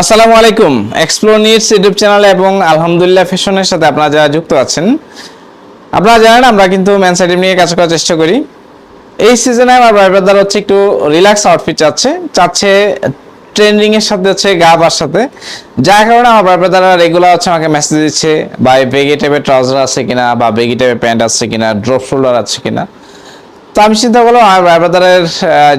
আসসালামু আলাইকুম। Explore needs YouTube channel এবং আলহামদুলিল্লাহ ফ্যাশনের সাথে আপনারা যারা যুক্ত আছেন, আপনারা জানেন আমরা কিন্তু ম্যান সাইড নিয়ে কাজ করার চেষ্টা করি। এই সিজনে আমার ব্রাদার হচ্ছে একটু রিল্যাক্স আউটফিট চাচ্ছে চাচ্ছে ট্রেন্ডিং এর সাথে, হচ্ছে গা বার সাথে। যার কারণে আমার ব্রাদাররা রেগুলার হচ্ছে আমাকে মেসেজ দিচ্ছে বা বেগি টাইপের ট্রাউজার আছে কিনা বা বেগি টাইপের প্যান্ট আছে কিনা ড্রপ শোল্ডার আছে কিনা? তো আমি চিন্তা করলাম, আমার ব্রাদারের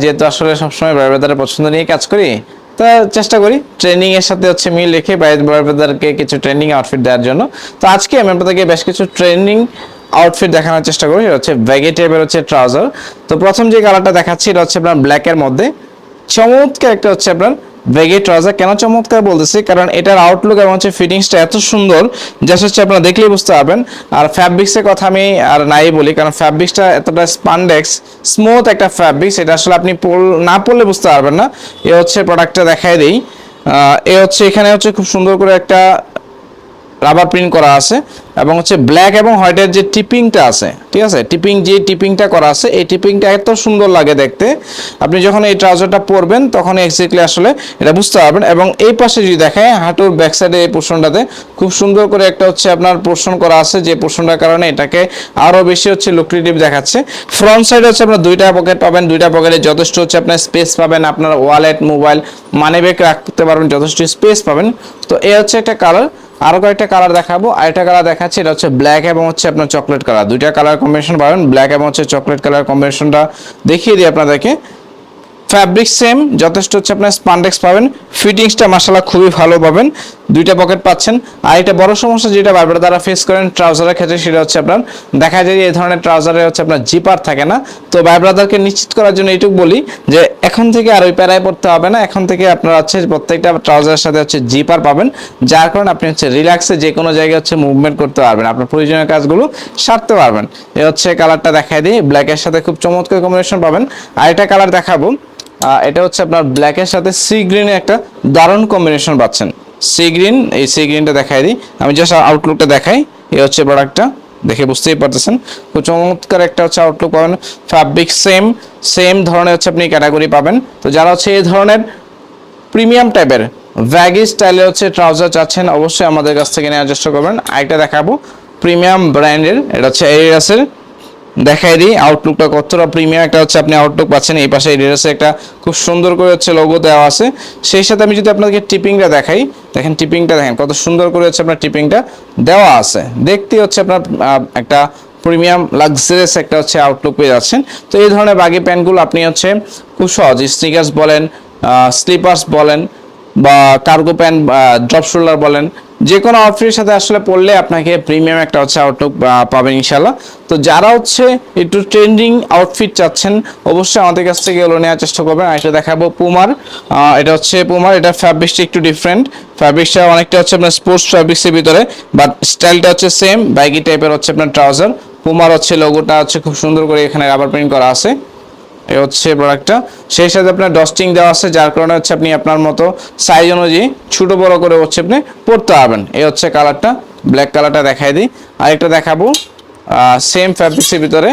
যেহেতু আসলে সবসময় ব্রাদারের পছন্দ নিয়ে কাজ করি তা চেষ্টা করি। ট্রেনিং এর সাথে হচ্ছে মিল রেখে ব্রাদারকে কিছু ট্রেনিং আউটফিট দেওয়ার জন্য। তো আজকে আমি আপনাদেরকে বেশ কিছু ট্রেনিং আউটফিট দেখানোর চেষ্টা করি। হচ্ছে ব্যাগি হচ্ছে ট্রাউজার তো প্রথম যে কালারটা দেখাচ্ছি, এটা হচ্ছে আপনার ব্ল্যাকের মধ্যে। চমৎকার একটা হচ্ছে আপনার ব্যাগি ট্রাউজার কেন চমৎকার বলতেছি? কারণ এটার আউটলুক এবং হচ্ছে ফিটিংসটা এত সুন্দর যা হচ্ছে আপনারা দেখলেই বুঝতে পারবেন। আর ফ্যাব্রিক্সের কথা আমি আর নাই বলি, কারণ ফ্যাব্রিক্সটা এতটা স্পানডেক্স স্মুথ একটা ফ্যাব্রিক্স এটা আসলে আপনি না পড়লে বুঝতে পারবেন না। এ হচ্ছে প্রোডাক্টটা দেখাই দিই। এ হচ্ছে এখানে হচ্ছে খুব সুন্দর করে একটা রাবার প্রিন্ট করা আছে এবং হচ্ছে ব্ল্যাক এবং হোয়াইটের যে টিপিংটা আছে, ঠিক আছে? টিপিং যে টিপিংটা করা আছে, এই টিপিংটা এত সুন্দর লাগে দেখতে। আপনি যখন এই ট্রাউজারটা পরবেন, তখন এক্স্যাক্টলি আসলে এটা বুঝতে পারবেন এবং এই পাশে যদি দেখেন, হাঁটুর ব্যাক সাইডে এই পোর্শনটাতে খুব সুন্দর করে একটা হচ্ছে আপনার পোর্শন করা আছে, যে পোর্শনটার কারণে এটাকে আরও বেশি হচ্ছে লুক্রেটিভ দেখাচ্ছে। ফ্রন্ট সাইডে হচ্ছে আপনার দুইটা পকেট পাবেন, দুইটা পকেটে যথেষ্ট হচ্ছে আপনার স্পেস পাবেন, আপনার ওয়ালেট মোবাইল মানি ব্যাগ রাখতে পারবেন, যথেষ্ট স্পেস পাবেন। তো এই হচ্ছে একটা কালার আরও কয়েকটা কালার দেখাবো। আরেকটা কালার দেখাচ্ছি, এটা হচ্ছে ব্ল্যাক এবং হচ্ছে আপনার চকলেট কালার দুইটা কালার কম্বিনেশন পাবেন ব্ল্যাক এবং হচ্ছে চকলেট কালার কম্বিনেশনটা দেখিয়ে দিই আপনাদেরকে। ফ্যাব্রিক সেম যথেষ্ট হচ্ছে আপনার স্পান্ডেক্স পাবেন। ফিটিংসটা মাসালা খুবই ভালো পাবেন। দুইটা পকেট পাচ্ছেন। আর এটা বড় সমস্যা যেটা বারবার দ্বারা ফেস করেন ট্রাউজারের ক্ষেত্রে, সেটা হচ্ছে আপনার, দেখা যায় এই ধরনের ট্রাউজারে হচ্ছে আপনার জিপার থাকে না। তো ভাই ব্রাদারকে নিশ্চিত করার জন্য এইটুকু বলি যে, এখন থেকে আর ওই প্যারায় পড়তে হবে না। এখন থেকে আপনারা হচ্ছে প্রত্যেকটা ট্রাউজারের সাথে হচ্ছে জিপার পাবেন। যার কারণে আপনি হচ্ছে রিল্যাক্সে যে কোনো জায়গায় হচ্ছে মুভমেন্ট করতে পারবেন। আপনার প্রয়োজনীয় কাজগুলো সারতে পারবেন। এ হচ্ছে কালারটা দেখাই দিই। ব্ল্যাকের সাথে খুব চমৎকার কম্বিনেশন পাবেন। আর এটা কালার দেখাবো। এটা হচ্ছে আপনার ব্ল্যাকের সাথে সি গ্রিনের একটা দারুণ কম্বিনেশন পাচ্ছেন। সি গ্রিন এই সি গ্রিনটা দেখাই দিই। আমি জাস্ট আউটলুকটা দেখাই। এই হচ্ছে প্রোডাক্টটা দেখে বুঝতেই পারতেছেন। খুব চমৎকার একটা হচ্ছে আউটলুক পাবেন। ফ্যাব্রিক সেম সেম ধরনের হচ্ছে আপনি ক্যাটাগরি পাবেন। তো যারা হচ্ছে এই ধরনের প্রিমিয়াম টাইপের ভ্যাগি স্টাইলে হচ্ছে ট্রাউজার চাচ্ছেন, অবশ্যই আমাদের কাছ থেকে নেওয়ার চেষ্টা করবেন। আরেকটা দেখাবো। প্রিমিয়াম ব্র্যান্ডের এটা হচ্ছে এরিয়াসের দেখাই দিই। আউটলুকটা কতটা প্রিমিয়াম একটা হচ্ছে আপনি আউটলুক পাচ্ছেন। এই পাশে এরিয়াসে একটা খুব সুন্দর করে হচ্ছে লোগো দেওয়া আছে। সেই সাথে আমি যদি আপনাদেরকে টিপিংটা দেখাই, দেখেন টিপিংটা দেখেন, কত সুন্দর করে হচ্ছে আপনার টিপিংটা দেওয়া আছে। দেখতে হচ্ছে আপনার একটা প্রিমিয়াম লাক্সারিয়াস একটা হচ্ছে আউটলুক পেয়ে যাচ্ছেন। তো এই ধরনের বাগি প্যান্টগুলো আপনি হচ্ছে খুব সহজ স্নিকার্স বলেন স্লিপার্স বলেন, বা কার্গো প্যান্ট ড্রপ শোল্ডার বলেন যে কোনো আউটফিটের সাথে আসলে পড়লে আপনাকে প্রিমিয়াম একটা হচ্ছে আউটলুক পাবেন ইনশাল্লাহ তো যারা হচ্ছে একটু ট্রেন্ডিং আউটফিট চাচ্ছেন, অবশ্যই আমাদের কাছ থেকে এগুলো নেওয়ার চেষ্টা করবেন। আর এটা দেখাবো পুমার এটা হচ্ছে পুমার এটা ফ্যাব্রিক্সটা একটু ডিফারেন্ট ফ্যাব্রিক্সটা অনেকটা হচ্ছে আপনার স্পোর্টস ফ্যাব্রিক্সের ভিতরে বাট স্টাইলটা হচ্ছে সেম ব্যাগি টাইপের হচ্ছে আপনার ট্রাউজার পুমার হচ্ছে লোগোটা হচ্ছে খুব সুন্দর করে এখানে রাবার প্রিন্ট করা আছে। এই হচ্ছে প্রোডাক্টটা সেই সাথে আপনার ডস্টিং দেওয়া আছে, যার কারণে হচ্ছে আপনি আপনার মতো সাইজ অনুযায়ী ছোট বড় করে হচ্ছে আপনি পরতে পারবেন। এই হচ্ছে কালারটা ব্ল্যাক কালারটা দেখাই দিই। আরেকটা দেখাবো সেম ফ্যাব্রিক্সের ভিতরে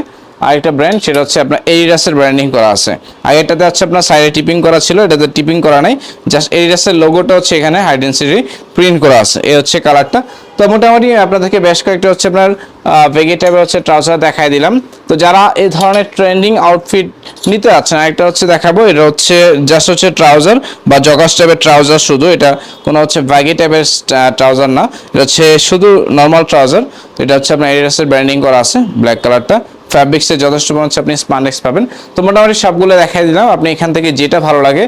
আরেকটা ব্র্যান্ড সেটা হচ্ছে আপনার এরিডাসের ব্র্যান্ডিং করা আছে। আর এটাতে হচ্ছে আপনার সাইডে টিপিং করা ছিল, এটাতে টিপিং করা নাই। জাস্ট এরিডাসের লোগোটা হচ্ছে এখানে হাইডেন্সিটি প্রিন্ট করা আছে। এই হচ্ছে কালারটা তো মোটামুটি আপনাদেরকে বেশ কয়েকটা হচ্ছে আপনার ভেগে টাইপের হচ্ছে ট্রাউজার দেখাই দিলাম। তো যারা এই ধরনের ট্রেন্ডিং আউটফিট নিতে আছেন একটা হচ্ছে দেখাবো, এটা হচ্ছে জাস্ট হচ্ছে ট্রাউজার বা জগাস টাইপের ট্রাউজার শুধু। এটা কোনো হচ্ছে ব্যাগি টাইপের ট্রাউজার না। এটা হচ্ছে শুধু নর্মাল ট্রাউজার এটা হচ্ছে আপনার এরিয়াসের ব্র্যান্ডিং করা আছে ব্ল্যাক কালারটা ফ্যাব্রিক্সে যথেষ্ট পরিমাণ হচ্ছে আপনি স্পান্ডেক্স পাবেন। তো মোটামুটি সবগুলো দেখাই দিলাম। আপনি এখান থেকে যেটা ভালো লাগে,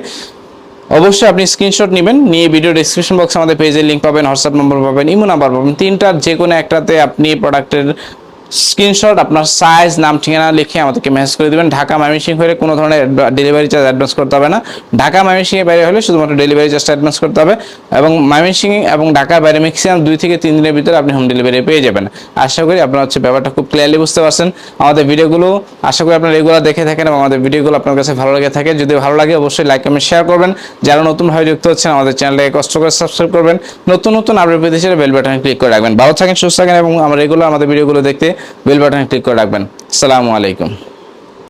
অবশ্যই আপনি স্ক্রিনশট নেবেন। নিয়ে ভিডিও ডিসক্রিপশন বক্সে আমাদের পেজের লিঙ্ক পাবেন হোয়াটসঅ্যাপ নম্বর পাবেন ইমো নাম্বার পাবেন। তিনটার যে কোনো একটাতে আপনি প্রোডাক্টের স্ক্রিনশট, আপনার সাইজ নাম, ঠিকানা লিখে আমাদেরকে মেসেজ করে দেবেন। ঢাকা ময়মনসিংহ হলে কোনো ধরনের ডেলিভারি চার্জ অ্যাডভান্স করতে হবে না। ঢাকা ময়মনসিংহের বাইরে হলে শুধুমাত্র ডেলিভারি চার্জটা অ্যাডভান্স করতে হবে এবং ময়মনসিংহ এবং ঢাকার বাইরে ম্যাক্সিমাম দুই থেকে তিন দিনের ভিতরে আপনি হোম ডেলিভারি পেয়ে যাবেন। আশা করি আপনারা হচ্ছে ব্যাপারটা খুব ক্লিয়ারলি বুঝতে পারছেন। আমাদের ভিডিওগুলো, আশা করি আপনারা রেগুলার দেখে থাকেন এবং আমাদের ভিডিওগুলো আপনার কাছে ভালো লাগে থাকে। যদি ভালো লাগে অবশ্যই লাইক কমেন্ট শেয়ার করবেন। যারা নতুনভাবে যুক্ত হচ্ছেন, আমাদের চ্যানেলটাকে কষ্ট করে সাবস্ক্রাইব করবেন। নতুন নতুন আপডেট পেতে চাইলে বেল বাটনে ক্লিক করে রাখবেন। ভালো থাকেন, সুস্থ থাকেন এবং আমরা রেগুলার আমাদের ভিডিওগুলো দেখতে বেল বাটনে ক্লিক করে রাখবেন। আসসালামু আলাইকুম।